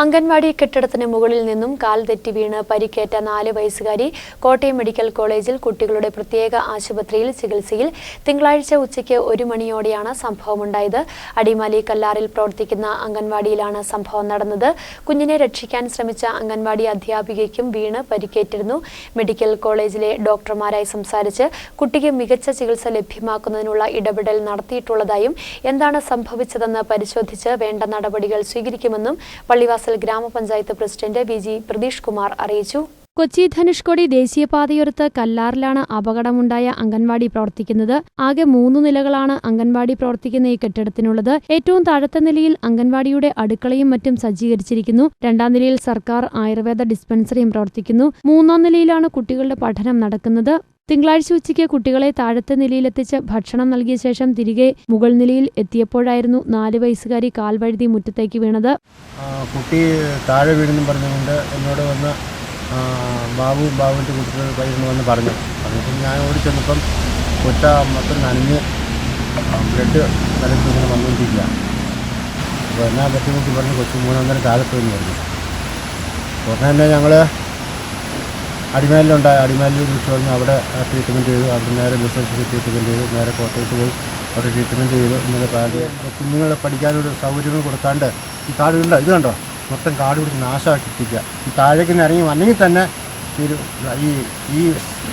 അംഗൻവാടി കെട്ടിടത്തിന് മുകളിൽ നിന്നും കാൽ തെറ്റി വീണ് പരിക്കേറ്റ നാല് വയസ്സുകാരി കോട്ടയം മെഡിക്കൽ കോളേജിൽ കുട്ടികളുടെ പ്രത്യേക ആശുപത്രിയിൽ ചികിത്സയിൽ തിങ്കളാഴ്ച ഉച്ചയ്ക്ക് ഒരു മണിയോടെയാണ് സംഭവമുണ്ടായത്. അടിമാലി കല്ലാറിൽ പ്രവർത്തിക്കുന്ന അംഗൻവാടിയിലാണ് സംഭവം നടന്നത്. കുഞ്ഞിനെ രക്ഷിക്കാൻ ശ്രമിച്ച അംഗൻവാടി അധ്യാപികയ്ക്കും വീണ് പരിക്കേറ്റിരുന്നു. മെഡിക്കൽ കോളേജിലെ ഡോക്ടർമാരായി സംസാരിച്ച് കുട്ടിക്ക് മികച്ച ചികിത്സ ലഭ്യമാക്കുന്നതിനുള്ള ഇടപെടൽ നടത്തിയിട്ടുള്ളതായും എന്താണ് സംഭവിച്ചതെന്ന് പരിശോധിച്ച് വേണ്ട നടപടികൾ സ്വീകരിക്കുമെന്നും Pallivasal grama panchayat president V G Pratheesh Kumar അറിയിച്ചു. കൊച്ചി ധനുഷ്കോടി ദേശീയപാതയോരത്ത് കല്ലാറിലാണ് അപകടമുണ്ടായ അംഗൻവാടി പ്രവർത്തിക്കുന്നത്. ആകെ മൂന്ന് നിലകളാണ് അംഗൻവാടി പ്രവർത്തിക്കുന്ന ഈ കെട്ടിടത്തിനുള്ളത്. ഏറ്റവും താഴത്തെ നിലയിൽ അംഗൻവാടിയുടെ അടുക്കളയും മറ്റും സജ്ജീകരിച്ചിരിക്കുന്നു. രണ്ടാം നിലയിൽ സർക്കാർ ആയുർവേദ ഡിസ്പെൻസറിയും പ്രവർത്തിക്കുന്നു. മൂന്നാം നിലയിലാണ് കുട്ടികളുടെ പഠനം നടക്കുന്നത്. തിങ്കളാഴ്ച ഉച്ചയ്ക്ക് കുട്ടികളെ താഴത്തെ നിലയിലെത്തിച്ച് ഭക്ഷണം നൽകിയ ശേഷം തിരികെ മുകൾ നിലയിൽ എത്തിയപ്പോഴായിരുന്നു നാല് വയസ്സുകാരി കാൽവഴുതി മുറ്റത്തേക്ക് വീണത്. കുട്ടി താഴെ വീണെന്നും പറഞ്ഞുകൊണ്ട് എന്നോട് വന്ന് ബാബു ബാബുവിന്റെ കുട്ടികൾ പയ്യന്ന് വന്ന് പറഞ്ഞു. പറഞ്ഞപ്പോൾ ഞാൻ ഓടി ചെന്നപ്പം കൊച്ച മൊത്തം നനഞ്ഞ് ബ്ലഡ് തലത്തിൽ ഇങ്ങനെ വന്നുകൊണ്ടിരിക്കുക. അപ്പോൾ എന്നാ പറ്റുമെന്ന് പറഞ്ഞ് കൊച്ചു മൂന്നാം താഴത്ത് എന്ന് പറഞ്ഞു. ഉടനെ തന്നെ ഞങ്ങൾ അടിമാലിലുണ്ടായ അടിമാലിൽ വിളിച്ചു പറഞ്ഞ് അവിടെ ട്രീറ്റ്മെന്റ് ചെയ്തു. അവിടെ നേരെ ബിസിനസ് ട്രീറ്റ്മെന്റ് ചെയ്തു. നേരെ കോട്ടയത്ത് പോയി അവിടെ ട്രീറ്റ്മെന്റ് ചെയ്തു. ഇന്നലെ കാൽ കുഞ്ഞുങ്ങളെ പഠിക്കാനൊരു സൗകര്യങ്ങൾ കൊടുക്കാണ്ട് ഈ കാട് കണ്ടോ? ഇത് കണ്ടോ? മൊത്തം കാട് പിടിച്ച് നാശമാക്കിപ്പിക്കുക ഈ താഴേക്ക് നിന്ന് ഇറങ്ങി വന്നെങ്കിൽ തന്നെ ഈ ഈ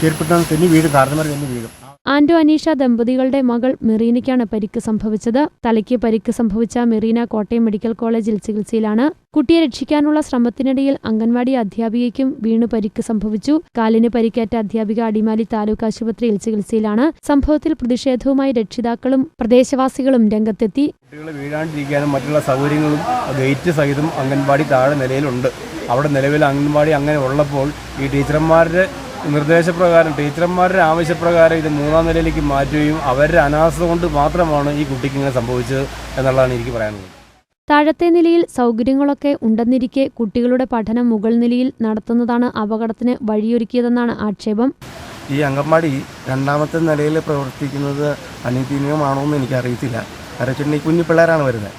ചെരുപ്പിട്ടാണ് തെന്നി വീഴും. കാരണന്മാർ തെന്നി വീഴും. ആന്റോ അനീഷ ദമ്പതികളുടെ മകൾ മെറീനയ്ക്കാണ് പരിക്ക് സംഭവിച്ചത്. തലയ്ക്ക് പരിക്ക് സംഭവിച്ച മെറീന കോട്ടയം മെഡിക്കൽ കോളേജിൽ ചികിത്സയിലാണ്. കുട്ടിയെ രക്ഷിക്കാനുള്ള ശ്രമത്തിനിടയിൽ അംഗൻവാടി അധ്യാപികയ്ക്കും വീണു പരിക്ക് സംഭവിച്ചു. കാലിന് പരിക്കേറ്റ അധ്യാപിക അടിമാലി താലൂക്ക് ആശുപത്രിയിൽ ചികിത്സയിലാണ്. സംഭവത്തിൽ പ്രതിഷേധവുമായി രക്ഷിതാക്കളും പ്രദേശവാസികളും രംഗത്തെത്തി. കുട്ടികളെ വീഴാണ്ടിരിക്കാനും മറ്റുള്ള സൗകര്യങ്ങളും ഗേറ്റ് സഹിതം അംഗൻവാടി താഴെ നിലയിലുണ്ട്. അവിടെ നിലവിൽ അംഗൻവാടി അങ്ങനെ ഉള്ളപ്പോൾ ഈ ടീച്ചർമാരുടെ നിർദ്ദേശപ്രകാരം ടീച്ചർമാരുടെ ആവശ്യപ്രകാരം ഇത് മൂന്നാം നിലയിലേക്ക് മാറ്റുകയും അവരുടെ അനാസ്ഥ കൊണ്ട് മാത്രമാണ് ഈ കുട്ടിക്ക് ഇങ്ങനെ സംഭവിച്ചത് എന്നുള്ളതാണ് എനിക്ക് പറയാനുള്ളത്. താഴത്തെ നിലയിൽ സൗകര്യങ്ങളൊക്കെ ഉണ്ടെന്നിരിക്കെ കുട്ടികളുടെ പഠനം മുകൾ നിലയിൽ നടത്തുന്നതാണ് അപകടത്തിന് വഴിയൊരുക്കിയതെന്നാണ് ആക്ഷേപം. ഈ അംഗൻവാടി രണ്ടാമത്തെ നിലയിൽ പ്രവർത്തിക്കുന്നത് അനുദീനമാണോ എന്ന് എനിക്കറിയത്തില്ല. കാരണം വെച്ചിട്ടുണ്ടെങ്കിൽ കുഞ്ഞു പിള്ളേരാണ് വരുന്നത്.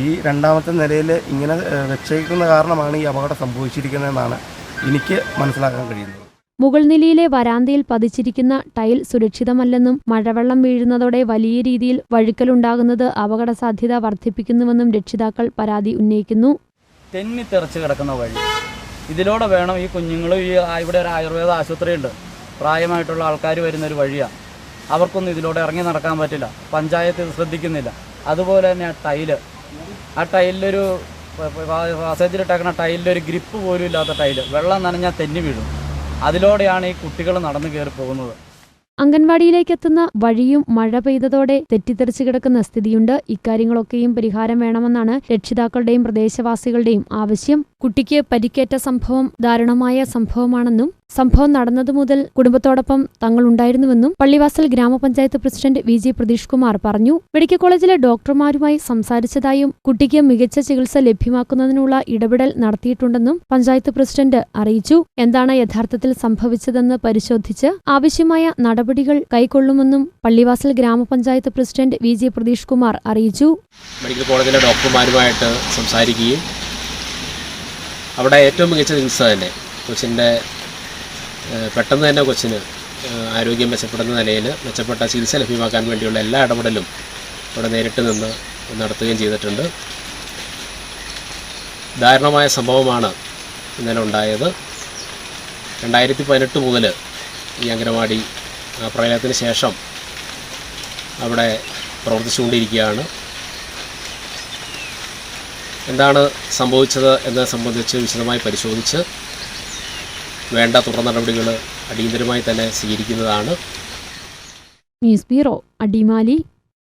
ഈ രണ്ടാമത്തെ നിലയിൽ ഇങ്ങനെ വെച്ചേക്കുന്ന കാരണമാണ് ഈ അപകടം സംഭവിച്ചിരിക്കുന്നതെന്നാണ് എനിക്ക് മനസ്സിലാക്കാൻ കഴിയുന്നത്. മുകൾ നിലയിലെ വരാന്തയിൽ പതിച്ചിരിക്കുന്ന ടൈൽ സുരക്ഷിതമല്ലെന്നും മഴവെള്ളം വീഴുന്നതോടെ വലിയ രീതിയിൽ വഴുക്കലുണ്ടാകുന്നത് അപകട സാധ്യത വർദ്ധിപ്പിക്കുന്നുവെന്നും രക്ഷിതാക്കൾ പരാതി ഉന്നയിക്കുന്നു. തെന്നി തെറിച്ച് കിടക്കുന്ന വഴി. ഇതിലൂടെ വേണം ഈ കുഞ്ഞുങ്ങൾ ഈ ഇവിടെ ഒരു ആയുർവേദ ആശുപത്രിയുണ്ട്. പ്രായമായിട്ടുള്ള ആൾക്കാർ വരുന്ന ഒരു വഴിയാണ് അവർക്കൊന്നും ഇതിലൂടെ ഇറങ്ങി നടക്കാൻ പറ്റില്ല. പഞ്ചായത്ത് ഇത് ശ്രദ്ധിക്കുന്നില്ല. അതുപോലെ തന്നെ ആ ടൈൽ. ആ ടൈലിലൊരു പാസേജിലിട്ടേക്കുന്ന ടൈലിലൊരു ഗ്രിപ്പ് പോലും ഇല്ലാത്ത ടൈൽ. വെള്ളം നനഞ്ഞാൽ തെന്നി വീഴും. അതിലൂടെയാണ് ഈ കുട്ടികൾ നടന്നു കയറി പോകുന്നത്. അംഗൻവാടിയിലേക്ക് എത്തുന്ന വഴിയും മഴ പെയ്തതോടെ തെറ്റിദ്ധരിച്ചു കിടക്കുന്ന സ്ഥിതിയുണ്ട്. ഇക്കാര്യങ്ങളൊക്കെയും പരിഹാരം വേണമെന്നാണ് രക്ഷിതാക്കളുടെയും പ്രദേശവാസികളുടെയും ആവശ്യം. കുട്ടിക്ക് പരിക്കേറ്റ സംഭവം ദാരുണമായ സംഭവമാണെന്നും സംഭവം നടന്നതു മുതൽ കുടുംബത്തോടൊപ്പം തങ്ങളുണ്ടായിരുന്നുവെന്നും Pallivasal grama panchayat president V G Pratheesh Kumar പറഞ്ഞു. മെഡിക്കൽ കോളേജിലെ ഡോക്ടർമാരുമായി സംസാരിച്ചതായും കുട്ടിക്ക് മികച്ച ചികിത്സ ലഭ്യമാക്കുന്നതിനുള്ള ഇടപെടൽ നടത്തിയിട്ടുണ്ടെന്നും പഞ്ചായത്ത് പ്രസിഡന്റ് അറിയിച്ചു. എന്താണ് യഥാർത്ഥത്തിൽ സംഭവിച്ചതെന്ന് പരിശോധിച്ച് ആവശ്യമായ നടപടികൾ കൈക്കൊള്ളുമെന്നും Pallivasal grama panchayat president V G Pratheesh Kumar അറിയിച്ചു. മെഡിക്കൽ കോളേജിലെ ഡോക്ടർമാരുമായിട്ട് സംസാരിക്കുകയും അവിടെ ഏറ്റവും മികച്ച ചികിത്സ തന്നെ. കൊച്ചിന്റെ പെട്ടെന്ന് തന്നെ കൊച്ചിന് ആരോഗ്യം മെച്ചപ്പെടുന്ന നിലയിൽ മെച്ചപ്പെട്ട ചികിത്സ ലഭ്യമാക്കാൻ വേണ്ടിയുള്ള എല്ലാ ഇടപെടലും അവിടെ നേരിട്ട് നിന്ന് നടത്തുകയും ചെയ്തിട്ടുണ്ട്. ദാരുണമായ സംഭവമാണ് ഇന്നലെ ഉണ്ടായത്. രണ്ടായിരത്തി പതിനെട്ട് മുതൽ ഈ അംഗനവാടി പ്രളയത്തിന് ശേഷം അവിടെ പ്രവർത്തിച്ചുകൊണ്ടിരിക്കുകയാണ്. എന്താണ് സംഭവിച്ചത് എന്നത് സംബന്ധിച്ച് വിശദമായി പരിശോധിച്ച് വേണ്ട തുടർ നടപടികൾ അടിയന്തരമായി തന്നെ സ്വീകരിക്കുന്നതാണ്. News bureau Adimali.